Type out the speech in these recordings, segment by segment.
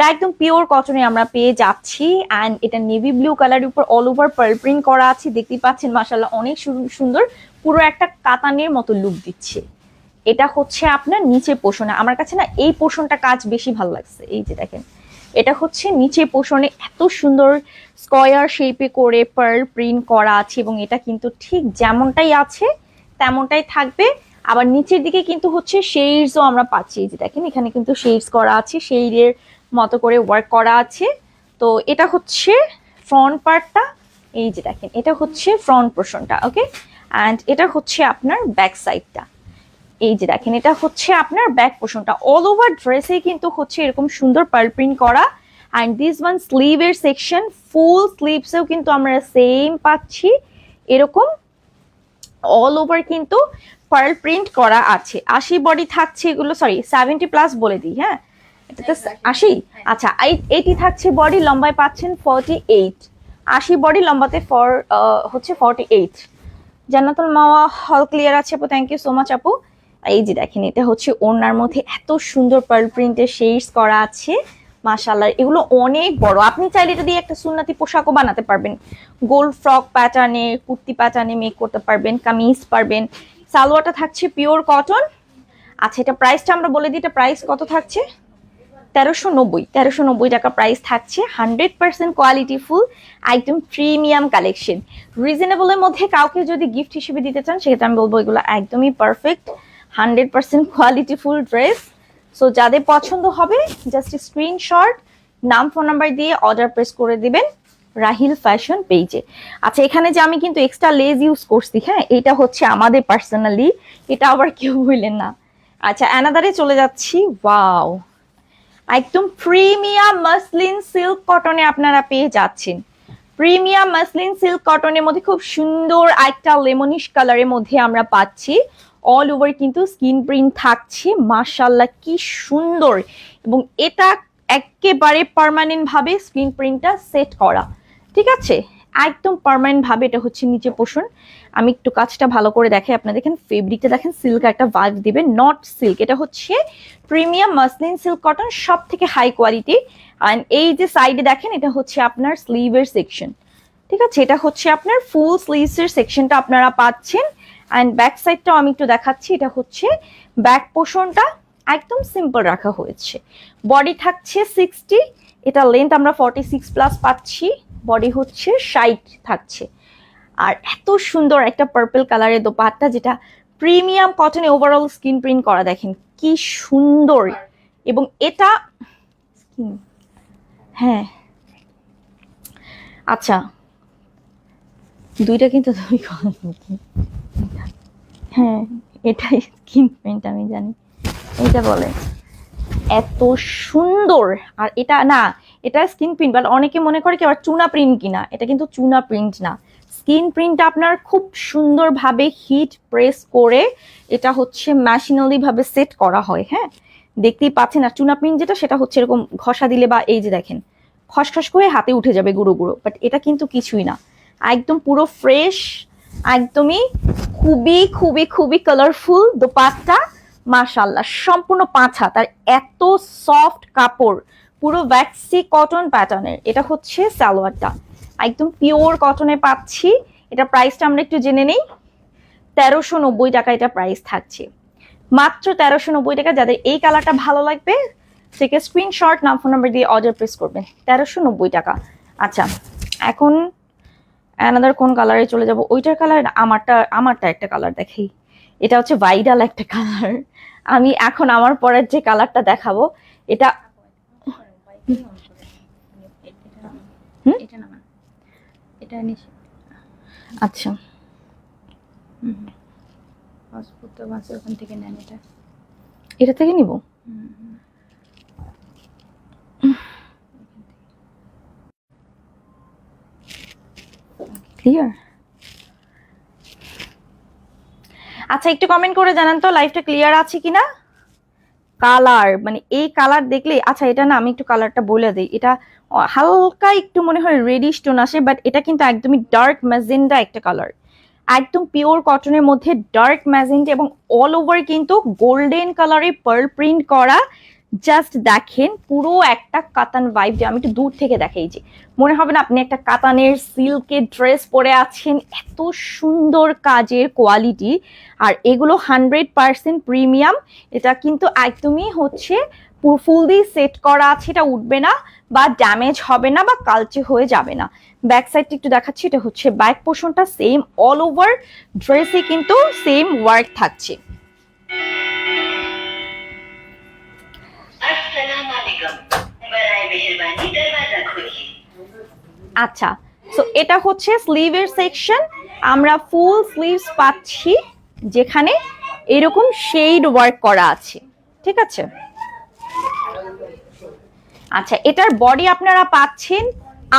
এটা একদম পিওর কটনে আমরা পেয়ে যাচ্ছি অ্যান্ড এটা নেভি ব্লু কালারের উপর অল ওভার পার্ল প্রিন্ট করা আছে, দেখতেই পাচ্ছেন মাসাল্লাহ অনেক সুন্দর, পুরো একটা কাতানের মতো লুক দিচ্ছে। এটা হচ্ছে আপনার নিচে পোষণে, আমার কাছে না এই পোষণটা কাজ বেশি ভালো লাগছে, এই যে দেখেন। এটা হচ্ছে নিচে পোষণে এত সুন্দর স্কয়ার শেপে করে পার্ল প্রিন্ট করা আছে, এবং এটা কিন্তু ঠিক যেমনটাই আছে, তেমনটাই থাকবে। আবার নিচের দিকে কিন্তু হচ্ছে শেডসও আমরা পাচ্ছি, এই যে দেখেন, এখানে কিন্তু শেডস করা আছে শেডের মতো করে ওয়ার্ক করা আছে। তো এটা হচ্ছে ফ্রন্ট পার্টটা এই যে দেখেন, এটা হচ্ছে ফ্রন্ট পোর্শনটা ওকে অ্যান্ড এটা হচ্ছে আপনার ব্যাক সাইডটা এই যে দেখেন, এটা হচ্ছে আপনার ব্যাক পোর্শনটা অল ওভার ড্রেসে কিন্তু হচ্ছে এরকম সুন্দর পার্ল প্রিন্ট করা। অ্যান্ড দিস ওয়ান স্লিভের সেকশন ফুল স্লিভসেও কিন্তু আমরা সেম পাচ্ছি। এরকম অল ওভার কিন্তু পার্ল প্রিন্ট করা আছে। আশি বডি থাকছে এগুলো সরি সেভেন্টি প্লাস বলে দিই হ্যাঁ? এটা তো আশি? আচ্ছা এইটি থাকছে বডি লম্বায় পাচ্ছেন ফর্টি এইট আশি বডি লম্বাতে ফর হচ্ছে ফর্টি এইট জান্নাতুল মাওয়া হল ক্লিয়ার আছে আপু থ্যাংক ইউ সো মাচ আপু। এই যে দেখেন, এটা হচ্ছে ওনার মধ্যে এত সুন্দর পার্ল প্রিন্টের শেডস করা আছে মাশাল্লাহ এগুলো অনেক বড়। আপনি চাইলে এটা দিয়ে একটা সুন্নাতি পোশাকও বানাতে পারবেন। গোল্ড ফ্রক প্যাটার্নে কুর্তি প্যাটার্নে মেক করতে পারবেন, কামিজ পারবেন। সালোয়ারটা থাকছে পিওর কটন আচ্ছা এটা প্রাইসটা আমরা বলে দিই, এটা প্রাইস কত থাকছে? তেরোশো নব্বই তেরোশো নব্বই টাকা প্রাইস থাকছে হান্ড্রেড পার্সেন্ট কোয়ালিটি ফুল একদম প্রিমিয়াম কালেকশন রিজনেবলের মধ্যে কাউকে যদি গিফট হিসেবে দিতে চান, সেক্ষেত্রে আমি বলব এগুলো একদমই perfect hundred percent quality full dress so যাদের পছন্দ হবে জাস্ট স্ক্রিনশট নাম ফোন নাম্বার দিয়ে অর্ডার প্রেস করে দিবেন রাহিল ফ্যাশন পেজে আচ্ছা এখানে যে আমি কিন্তু এক্সট্রা লেজ ইউজ করছি হ্যাঁ এটা হচ্ছে আমাদের পার্সোনালি এটা আবার কেউ বললেন না। আচ্ছা অ্যানাদারে চলে যাচ্ছি ওয়াও একদম প্রিমিয়াম মাসলিন সিল্ক কটনে আপনারা পেয়ে যাচ্ছেন। প্রিমিয়াম মাসলিন সিল্ক কটনের মধ্যে খুব সুন্দর একটা লেমনিশ কালারের মধ্যে আমরা পাচ্ছি। অল ওভার কিন্তু স্কিন প্রিন্ট থাকছে মাশাল্লাহ কি সুন্দর। এবং এটা একেবারে পার্মানেন্ট ভাবে স্ক্রিন প্রিন্টটা সেট করা। ঠিক আছে? একদম পার্মানেন্ট ভাবে এটা হচ্ছে নিচে পোষণ। আমি একটু কাজটা ভালো করে দেখাই। আপনারা দেখেন ফেব্রিকটা দেখেন সিল্ক একটা ভাইব দিবে নট সিল্ক এটা হচ্ছে প্রিমিয়াম মাসলিন সিল্ক কটন সব থেকে হাই কোয়ালিটি অ্যান্ড এই যে সাইডে দেখেন, এটা হচ্ছে আপনার স্লিভের সেকশন ঠিক আছে? এটা হচ্ছে আপনার ফুল স্লিভসের সেকশনটা আপনারা পাচ্ছেন। অ্যান্ড ব্যাক সাইডটাও আমি একটু দেখাচ্ছি, এটা হচ্ছে ব্যাক পোর্শনটা একদম সিম্পল রাখা হয়েছে। বডি থাকছে সিক্সটি এটা লেন্থ আমরা ফর্টি সিক্স প্লাস পাচ্ছি। বডি হচ্ছে ষাট থাকছে। আর এত সুন্দর একটা পার্পল কালারের দোপাট্টা যেটা প্রিমিয়াম কটনে ওভারঅল স্কিন প্রিন্ট করা, দেখেন কি সুন্দর। এবং এটা হ্যাঁ। আচ্ছা দুইটা কিন্তু তুমি হ্যাঁ এটাই স্কিন প্রিন্ট আমি জানি। এটা বলে, এত সুন্দর। আর এটা না, এটা স্কিন প্রিন্ট বাট অনেকে মনে করে কি আবার চুনা প্রিন্ট কিনা? এটা কিন্তু চুনা প্রিন্ট না। স্কিন প্রিন্টটা আপনার খুব সুন্দরভাবে হিট প্রেস করে এটা হচ্ছে ম্যাশিনালি ভাবে সেট করা হয় হ্যাঁ? দেখতেই পাচ্ছেন, আর চুনা প্রিন্ট যেটা, সেটা হচ্ছে এরকম ঘষা দিলে বা এই যে দেখেন, খসখস করে হাতে উঠে যাবে গুঁড়ো গুঁড়ো বাট এটা কিন্তু কিছুই না। একদম পুরো ফ্রেশ একদমই খুবই খুবই খুবই কালারফুল দোপাট্টা মাশাল্লাহ সম্পূর্ণ পাঁচ হাত, আর এত সফট কাপড়, পুরো ভ্যাক্সি কটন প্যাটার্নের এটা হচ্ছে সালোয়ারটা। একদম পিওর কটনে পাচ্ছি। এটা প্রাইসটা আমরা একটু জেনে নেই। তেরোশো নব্বই টাকা এটা প্রাইস থাকছে। মাত্র তেরোশো নব্বই টাকা যাদের এই কালারটা ভালো লাগবে সেকে স্ক্রিনশট নাম ফোন নাম্বার দিয়ে অর্ডার প্রেস করবেন। তেরোশো নব্বই টাকা। আচ্ছা এখন অ্যানাদার কোন কালারে চলে যাব? ওইটার কালার আমারটা আমারটা একটা কালার দেখেই। এটা হচ্ছে ভাইরাল একটা কালার আমি এখন আমার পরের যে কালারটা দেখাবো এটা হুম? এটা না আচ্ছা। পাসপোর্ট তো ওখান থেকে নেন এটা। এটা থেকে নিব? ক্লিয়ার আচ্ছা একটু কমেন্ট করে জানান তো লাইভটা ক্লিয়ার আছে কিনা? কালার মানে এই কালার দেখলে আচ্ছা এটা না, আমি একটু কালারটা বলে দিই। এটা হালকা একটু মনে হয় রেডিশ টোন আসে বাট এটা কিন্তু একদমই ডার্ক ম্যাজেন্ডা একটা কালার একদম পিওর কটনের মধ্যে ডার্ক ম্যাজেন্ডা এবং অল ওভার কিন্তু গোল্ডেন কালারে পার্ল প্রিন্ট করা জাস্ট দেখেন পুরো একটা কাতান ভাইব আমি একটু দূর থেকে দেখাই যে। মনে হবে না আপনি একটা কাতানের সিল্কের ড্রেস পরে আছেন, এত সুন্দর কাজের কোয়ালিটি আর এগুলো হান্ড্রেড পার্সেন্ট প্রিমিয়াম এটা কিন্তু একদমই হচ্ছে ফুল দিয়ে সেট করা আছে, এটা উঠবে না বা ড্যামেজ হবে না বা কালচে হয়ে যাবে না। ব্যাক সাইডটা একটু দেখাচ্ছি, এটা হচ্ছে ব্যাক পোর্শনটা সেম অল ওভার ড্রেসে কিন্তু সেম ওয়ার্ক থাকছে। আচ্ছা সো এটা হচ্ছে স্লিভের সেকশন আমরা ফুল স্লিভস পাচ্ছি যেখানে এরকম শেড ওয়ার্ক করা আছে, ঠিক আছে? আচ্ছা এটার বডি আপনারা পাচ্ছেন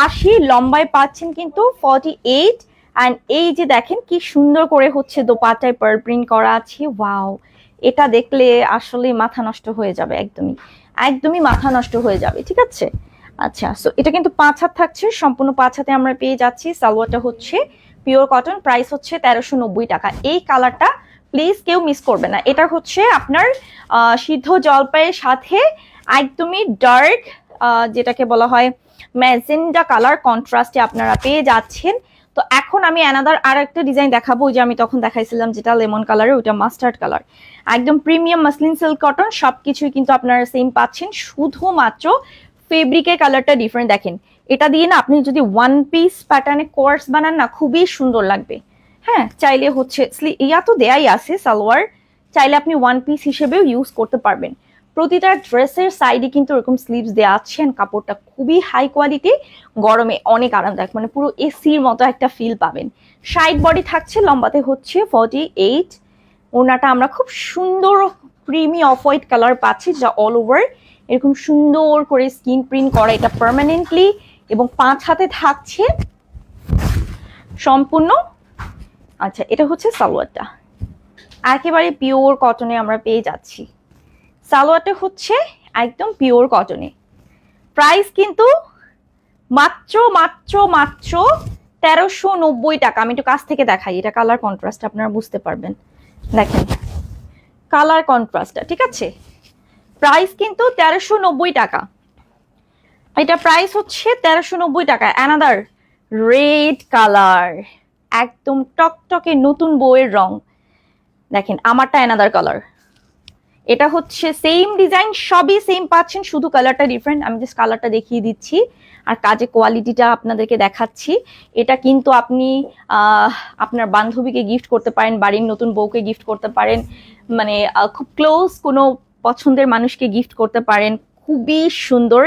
আশি, লম্বায় পাচ্ছেন কিন্তু ফর্টি এইট অ্যান্ড এই যে দেখেন কি সুন্দর করে হচ্ছে দোপাটায় পার প্রিন্ট করা আছে ওয়াও এটা দেখলে আসলে মাথা নষ্ট হয়ে যাবে, একদমই একদমই মাথা নষ্ট হয়ে যাবে, ঠিক আছে? আচ্ছা সো এটা কিন্তু পাঁচ হাত থাকছে, সম্পূর্ণ পাঁচ হাতে আমরা পেয়ে যাচ্ছি। সালোয়ারটা হচ্ছে পিওর কটন প্রাইস হচ্ছে তেরোশো নব্বই টাকা। এই কালারটা প্লিজ কেউ মিস করবে না। এটা হচ্ছে আপনার সিদ্ধ জলপাইয়ের সাথে একদমই ডার্ক যেটাকে বলা হয় ম্যাজেন্ডা কালার কন্ট্রাস্টে আপনারা পেয়ে যাচ্ছেন। তো এখন আমি অ্যানাদার আর একটা ডিজাইন দেখাবো যে আমি তখন দেখাইছিলাম যেটা লেমন কালারের ওইটা মাস্টার্ড কালার একদম প্রিমিয়াম মাসলিন সিল্ক কটন সব কিছুই কিন্তু আপনারা সেম পাচ্ছেন। শুধুমাত্র ফেব্রিকের কালারটা ডিফারেন্ট দেখেন। এটা দিয়ে না আপনি যদি ওয়ান পিস প্যাটার্নে কোর্স বানান না, খুবই সুন্দর লাগবে। হ্যাঁ চাইলে হচ্ছে ইয়া তো দেয়াই আছে সালোয়ার, চাইলে আপনি ওয়ান পিস হিসেবেও ইউজ করতে পারবেন। প্রতিটা ড্রেসের সাইডে কিন্তু এরকম স্লিভস দেওয়া আছে কাপড়টা খুবই হাই কোয়ালিটি গরমে অনেক আরামদায়ক মানে পুরো এসির মতো একটা ফিল পাবেন। সাইড বডি থাকছে, লম্বাতে হচ্ছে ফর্টি এইট ওনাটা আমরা খুব সুন্দর ক্রিমি অফ হোয়াইট কালার পাচ্ছি, যা অল ওভার এরকম সুন্দর করে স্কিন প্রিন্ট করা এটা পার্মানেন্টলি এবং পাঁচ হাতে থাকছে সম্পূর্ণ। আচ্ছা এটা হচ্ছে সালোয়ারটা। একেবারে পিওর কটনে আমরা পেয়ে যাচ্ছি। সালোয়ারটা হচ্ছে একদম পিওর কটনে প্রাইস কিন্তু মাত্র মাত্র মাত্র তেরোশো নব্বই টাকা। আমি একটু কাছ থেকে দেখাই, এটা কালার কন্ট্রাস্ট আপনারা বুঝতে পারবেন। দেখেন কালার কন্ট্রাস্টটা ঠিক আছে? প্রাইস কিন্তু তেরোশো নব্বই টাকা। এটা প্রাইস হচ্ছে তেরোশো নব্বই টাকা। অ্যানাদার রেড কালার একদম টকটকে নতুন বইয়ের রং। দেখেন, আমারটা অ্যানাদার কালার এটা হচ্ছে সেম ডিজাইন সবই সেম পাচ্ছেন, শুধু কালারটা ডিফারেন্ট আমি জাস্ট কালারটা দেখিয়ে দিচ্ছি। আর কাজে কোয়ালিটিটা আপনাদেরকে দেখাচ্ছি। এটা কিন্তু আপনি আপনার বান্ধবীকে গিফট করতে পারেন, বাড়ির নতুন বউকে গিফট করতে পারেন। মানে খুব ক্লোজ কোনো পছন্দের মানুষকে গিফট করতে পারেন। খুবই সুন্দর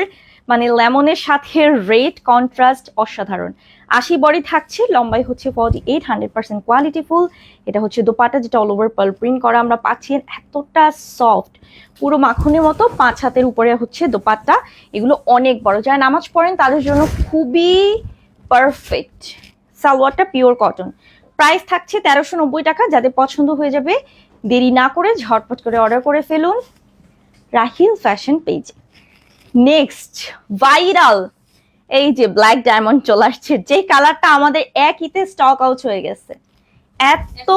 মানে লেমনের সাথে রেড কন্ট্রাস্ট অসাধারণ। আশি বডি থাকছে, লম্বাই হচ্ছে forty eight hundred percent quality full এটা হচ্ছে দোপাটা যেটা অল ওভার পার্ল প্রিন্ট করা আমরা পাচ্ছি। এতটা সফট পুরো মাখনের মতো, পাঁচ হাতের উপরে হচ্ছে দোপাট্টা। এগুলো অনেক বড়। যারা নামাজ পড়েন, তাদের জন্য খুবই পারফেক্ট সালোয়ারটা পিওর কটন প্রাইস থাকছে তেরোশো নব্বই টাকা, যাদের পছন্দ হয়ে যাবে, দেরি না করে ঝটপট করে অর্ডার করে ফেলুন। Rahil fashion page. Next viral এই যে ব্ল্যাক ডায়মন্ড চলে আসছে, যে কালারটা আমাদের একইতে স্টক আউট হয়ে গেছে। এত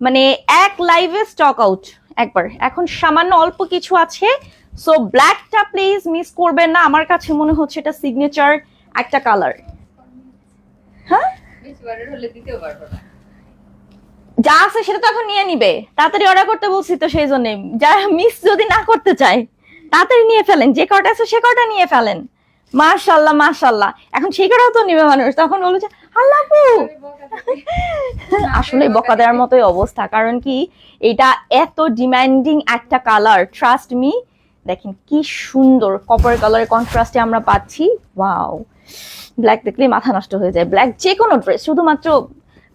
মানে এক লাইভে স্টক আউট একবার, এখন সামান্য অল্প কিছু আছে। সো ব্ল্যাকটা প্লিজ মিস করবেন না। আমার কাছে মনে হচ্ছে এটা সিগনেচার একটা কালার হ্যাঁ বেশি অর্ডার হলে দিতেও পারব না যা আছে সেটা তো এখন নিয়ে নিবে। তাড়াতাড়ি অর্ডার করতে বলছি তো সেই জন্য যারা মিস যদি না করতে চায়, তাড়াতাড়ি নিয়ে ফেলেন। যে কটা আছে সে কটা নিয়ে ফেলেন। মাশাল্লাহ মাশাল্লাহ এখন সেই কটাও তো নিবে মানুষ। তখন বলবে যে, আল্লাহু আসলে বকা দেওয়ার মতোই অবস্থা। কারণ কি, এটা এত ডিমান্ডিং একটা কালার ট্রাস্ট মি দেখেন কি সুন্দর কপার কালার কন্ট্রাস্টে আমরা পাচ্ছি। ওয়াও ব্ল্যাক দেখলে মাথা নষ্ট হয়ে যায়। ব্ল্যাক যে কোনো ড্রেস শুধুমাত্র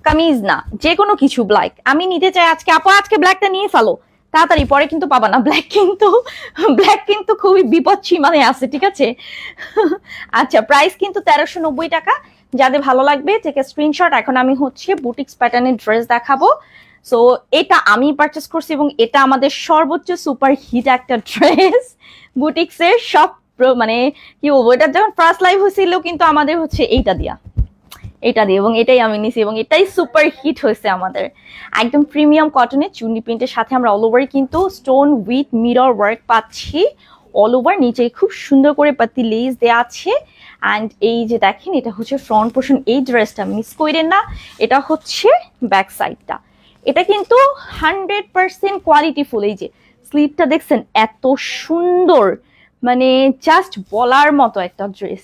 কামিজ না যে কোনো কিছু ব্ল্যাক আমি নিতে চাই আজকে, আপু আজকে ব্ল্যাকটা নিয়ে ফেলো। তাড়াতাড়ি, পরে কিন্তু পাবা না। ব্ল্যাক কিন্তু ব্ল্যাক কিন্তু খুবই বিপদ সীমানে আছে, ঠিক আছে? আচ্ছা প্রাইস কিন্তু তেরোশো নব্বই টাকা। যাদের ভালো লাগবে থেকে স্ক্রিনশট এখন আমি হচ্ছে বুটিক্স প্যাটার্নের ড্রেস দেখাবো। সো এটা আমি পারচেস করছি এবং এটা আমাদের সর্বোচ্চ সুপার হিট একটা ড্রেস বুটিক্সের সব মানে কি বলব, এটা যখন ফার্স্ট লাইভ হয়েছিল, কিন্তু আমাদের হচ্ছে এইটা দিয়া। এটা দিয়ে, এবং এটাই আমি নিছি, এবং এটাই সুপার হিট হয়েছে আমাদের। একদম প্রিমিয়াম কটনের চুন্নি প্রিন্টের সাথে আমরা অল ওভার কিন্তু স্টোন উইথ মিরর ওয়ার্ক পাচ্ছি। অল ওভার নিচে খুব সুন্দর করে পাতি লেস দেওয়া আছে। অ্যান্ড এই যে দেখেন, এটা হচ্ছে ফ্রন্ট পোর্শন এই ড্রেসটা মিস করেন না, এটা হচ্ছে ব্যাক সাইডটা এটা কিন্তু হান্ড্রেড পার্সেন্ট কোয়ালিটিফুল এই যে স্লিপটা দেখছেন, এত সুন্দর মানে জাস্ট বলার মতো একটা ড্রেস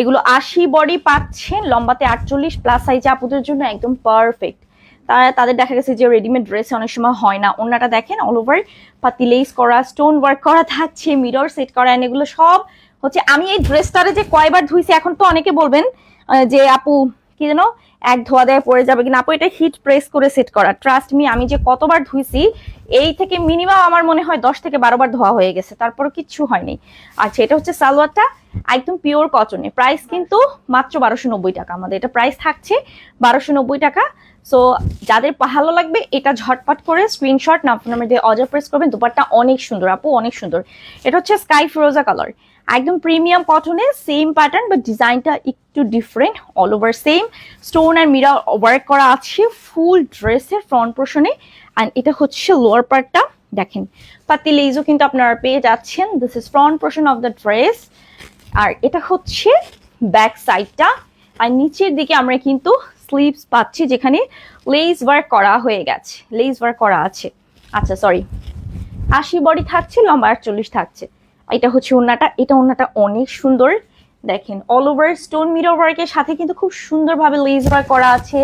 এগুলো আশি বডি পাচ্ছেন, লম্বাতে আটচল্লিশ প্লাস সাইজে আপুদের জন্য একদম পারফেক্ট তারা তাদের দেখা গেছে যে রেডিমেড ড্রেসে অনেক সময় হয় না। অন্যটা দেখেন অল ওভার পাতি লেস করা স্টোন ওয়ার্ক করা থাকছে মিরর সেট করা এগুলো সব হচ্ছে আমি এই ড্রেসটারে যে কয়বার ধুইছি, এখন তো অনেকে বলবেন যে আপু, কি যেন এক ধোয়া দেয় পড়ে যাবে কিনা, আপু, এটা হিট প্রেস করে সেট করা। ট্রাস্ট মি আমি যে কতবার ধুইছি, এই থেকে মিনিমাম আমার মনে হয় দশ থেকে বারো বার ধোয়া হয়ে গেছে তারপর কিচ্ছু হয়নি। আচ্ছা এটা হচ্ছে সালোয়ারটা, একদম পিওর কটনে প্রাইস কিন্তু মাত্র বারোশো নব্বই টাকা। আমাদের এটা প্রাইস থাকছে বারোশো নব্বই টাকা। সো যাদের ভালো লাগবে, এটা ঝটপট করে স্ক্রিনশট ফোন নাম্বার দিয়ে অর্ডার প্রেস করবেন। দুপারটা অনেক সুন্দর, আপু, অনেক সুন্দর। এটা হচ্ছে স্কাই ফিরোজা কালার একদম প্রিমিয়াম কটনে সেম প্যাটার্ন বাট ডিজাইনটা একটু different all over same stone আর মিরা ওয়ার্ক করা আছে ফুল ড্রেসের ফ্রন্ট পোর্শনে অ্যান্ড এটা হচ্ছে লোয়ার পার্টটা দেখেন। পাতি লেজও কিন্তু আপনারা পেয়ে যাচ্ছেন this is front portion of the dress আর এটা হচ্ছে ব্যাক সাইডটা আর নিচের দিকে আমরা কিন্তু স্লিভস পাচ্ছি, যেখানে লেস ওয়ার্ক করা হয়ে গেছে লেস ওয়ার্ক করা আছে। আচ্ছা সরি আশি বডি থাকছে, লম্বা আটচল্লিশ থাকছে। এটা হচ্ছে ওন্নাটা এটা ওন্নাটা অনেক সুন্দর। দেখেন অল ওভার স্টোন মিরর ওয়ার্কের সাথে কিন্তু খুব সুন্দরভাবে লেজ ওয়ার্ক করা আছে,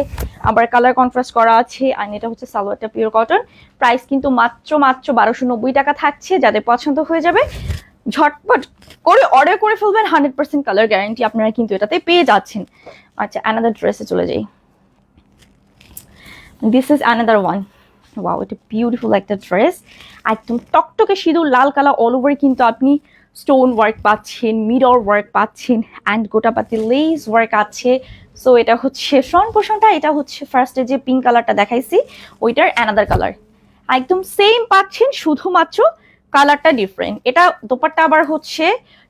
আবার কালার কন্ট্রাস্ট করা আছে, আর এটা হচ্ছে সালোয়ারটা পিওর কটন প্রাইস কিন্তু মাত্র মাত্র বারোশো নব্বই টাকা থাকছে, যাদের পছন্দ হয়ে যাবে, ঝটপট করে অর্ডার করে ফেলবেন হান্ড্রেড পার্সেন্ট কালার গ্যারান্টি আপনারা কিন্তু এটাতে পেয়ে যাচ্ছেন। আচ্ছা অ্যানাদার ড্রেসে চলে যাই। This is another one wow এটা বিউটিফুল একটা ড্রেস একদম টকটকে সিঁদুর, লাল কালার অল ওভার কিন্তু আপনি স্টোন ওয়ার্ক পাচ্ছেন মিরর ওয়ার্ক পাচ্ছেন অ্যান্ড গোটাপাতি লেস ওয়ার্ক আছে। সো এটা হচ্ছে ফ্রন্ট পোর্শনটা এটা হচ্ছে ফার্স্টে যে পিঙ্ক কালারটা দেখাইছি, ওইটার অ্যানাদার কালার একদম সেম পাচ্ছেন, শুধুমাত্র কালারটা ডিফারেন্ট এটা দোপাট্টা আবার হচ্ছে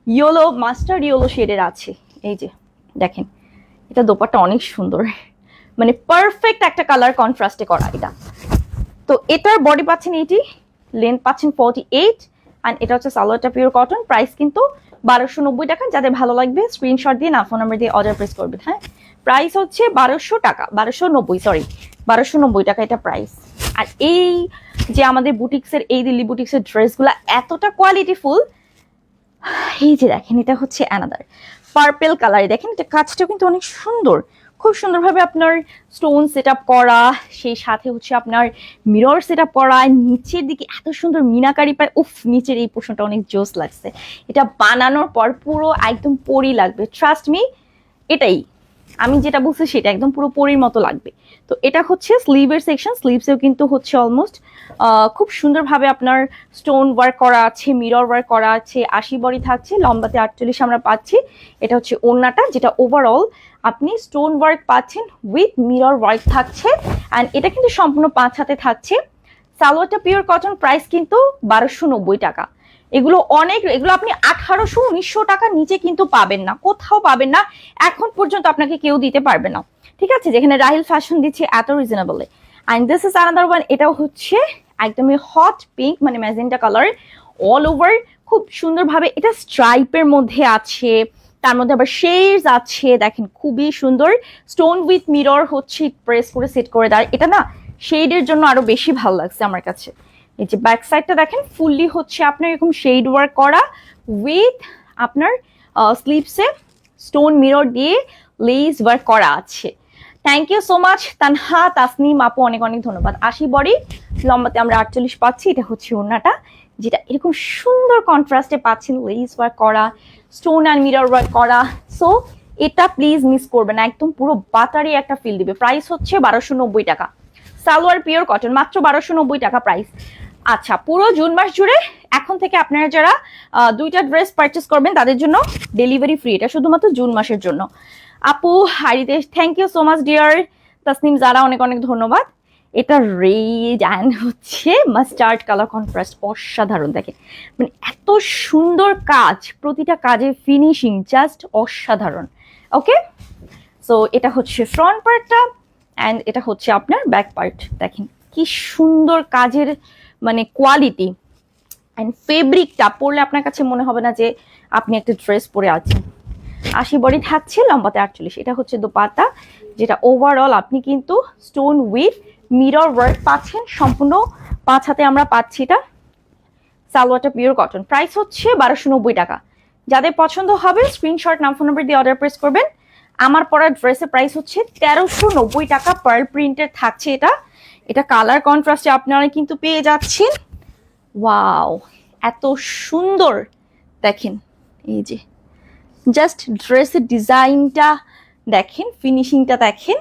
ইয়েলো মাস্টার্ড ইয়েলো শেডের আছে। এই যে, দেখেন, এটা দোপাট্টা অনেক সুন্দর। মানে পারফেক্ট একটা কালার কন্ট্রাস্টে করা এটা। তো এটার বডি পাচ্ছেন এইটি লেন্থ পাচ্ছেন ফর্টি এইট অ্যান্ড এটা হচ্ছে সালোয়ারটা পিওর কটন প্রাইস কিন্তু বারোশো নব্বই টাকা। যাদের ভালো লাগবে স্ক্রিনশট দিয়ে না ফোন নাম্বার দিয়ে অর্ডার প্রেস করবেন হ্যাঁ? প্রাইস হচ্ছে বারোশো টাকা, বারোশো নব্বই সরি বারোশো নব্বই টাকা এটা প্রাইস আর এই যে আমাদের বুটিক্সের এই দিল্লি বুটিক্সের ড্রেসগুলো এতটা কোয়ালিটিফুল এই যে দেখেন, এটা হচ্ছে অ্যানাদার পার্পেল কালারে দেখেন, এটা কাজটা কিন্তু অনেক সুন্দর। খুব সুন্দরভাবে আপনার স্টোন সেট করা, সেই সাথে হচ্ছে আপনার মিরর সেট করা, নিচের দিকে এত সুন্দর মিনাকারি পায়, উফ, নিচের এই পোর্শনটা অনেক জোস লাগছে। এটা বানানোর পর পুরো একদম পরি লাগবে। ট্রাস্ট মি এটাই। আমি যেটা বলছি সেটা একদম পুরো পরির মতো লাগবে। তো এটা হচ্ছে স্লিভের সেকশন স্লিভসেও কিন্তু হচ্ছে অলমোস্ট খুব সুন্দরভাবে আপনার স্টোন ওয়ার্ক করা আছে মিরর ওয়ার্ক করা আছে, আশি বডি থাকছে, লম্বাতে আটচল্লিশ আমরা পাচ্ছি। এটা হচ্ছে ওড়নাটা, যেটা ওভারঅল আপনি স্টোন ওয়ার্ক পাচ্ছেন উইথ মিরর ওয়ার্ক থাকছে অ্যান্ড এটা কিন্তু সম্পূর্ণ পাঁচ হাতে থাকছে। সালোয়ারটা পিওর কটন প্রাইস কিন্তু বারোশো নব্বই টাকা। এগুলো অনেক, এগুলো আপনি আঠারোশো, উনিশশো টাকার নিচে কিন্তু পাবেন না, কোথাও পাবেন না। এখন পর্যন্ত আপনাকে কেউ দিতে পারবে না। ঠিক আছে, যেখানে রাহিল ফ্যাশন দিচ্ছে, এত রিজনেবলে and this is another one এটাও হচ্ছে একদমই হট পিঙ্ক মানে ম্যাজেন্টা কালার অল ওভার খুব সুন্দরভাবে, এটা স্ট্রাইপের মধ্যে আছে। তার মধ্যে আবার শেডস আছে, দেখেন খুবই সুন্দর। স্টোন উইথ মিরর হচ্ছে প্রেস করে সেট করে দেয়। এটা না শেডের জন্য আরও বেশি ভালো লাগছে আমার কাছে। এই যে ব্যাক সাইডটা দেখেন ফুললি হচ্ছে আপনার এরকম শেড ওয়ার্ক করা উইথ আপনার স্লিপসে স্টোন মিরর দিয়ে লেস ওয়ার্ক করা আছে। Thank you so much Tanha, Tasnim, আপু, অনেক অনেক ধন্যবাদ। আশি বডি, লম্বাতে আমরা আটচল্লিশ পাচ্ছি, এটা হচ্ছে ওড়নাটা। যেটা এরকম সুন্দর কন্ট্রাস্টে পাচ্ছেন লেস ওয়ার্ক করা স্টোন অ্যান্ড মিরর ওয়ার্ক করা। সো এটা প্লিজ মিস করবেন না। একদম পুরো বাতারি একটা ফিল দিবে। প্রাইস হচ্ছে বারোশো নব্বই টাকা। সালোয়ার পিওর কটন মাত্র বারোশো নব্বই টাকা প্রাইস আচ্ছা পুরো জুন মাস জুড়ে এখন থেকে আপনারা যারা দুইটা ড্রেস পারচেস করবেন, তাদের জন্য ডেলিভারি ফ্রি এটা শুধুমাত্র জুন মাসের জন্য। আপু, হারিতে thank you so much dear Tasnim, যারা অনেক অনেক ধন্যবাদ। এটা রেড অ্যান্ড হচ্ছে মাস্টার্ড কালার কন্ট্রাস্ট অসাধারণ, দেখেন। মানে এত সুন্দর কাজ, প্রতিটা কাজের ফিনিশিং জাস্ট অসাধারণ ওকে সো এটা হচ্ছে ফ্রন্ট পার্টটা অ্যান্ড এটা হচ্ছে আপনার ব্যাক পার্ট দেখেন। কি সুন্দর কাজের মানে কোয়ালিটি অ্যান্ড ফেব্রিকটা পরলে আপনার কাছে মনে হবে না যে আপনি একটা ড্রেস পরে আছেন। আশি বডি থাকছে, লম্বাতে আটচল্লিশ। এটা হচ্ছে দোপাতা, যেটা ওভারঅল আপনি কিন্তু স্টোন উইথ মিরর ওয়ার্ক পাচ্ছেন, সম্পূর্ণ পাঁচ হাতে আমরা পাচ্ছি এটা। সালোয়ারটা পিওর কটন প্রাইস হচ্ছে বারোশো নব্বই টাকা। যাদের পছন্দ হবে স্ক্রিনশট নাম ফোন নাম্বার দিয়ে অর্ডার প্রেস করবেন। আমার পরা ড্রেসের প্রাইস হচ্ছে তেরোশো নব্বই টাকা। পার্ল প্রিন্টের থাকছে এটা। এটা কালার কন্ট্রাস্টে আপনারা কিন্তু পেয়ে যাচ্ছেন। ওয়াও এত সুন্দর। দেখেন, এই যে। জাস্ট ড্রেসের ডিজাইনটা দেখেন ফিনিশিংটা দেখেন।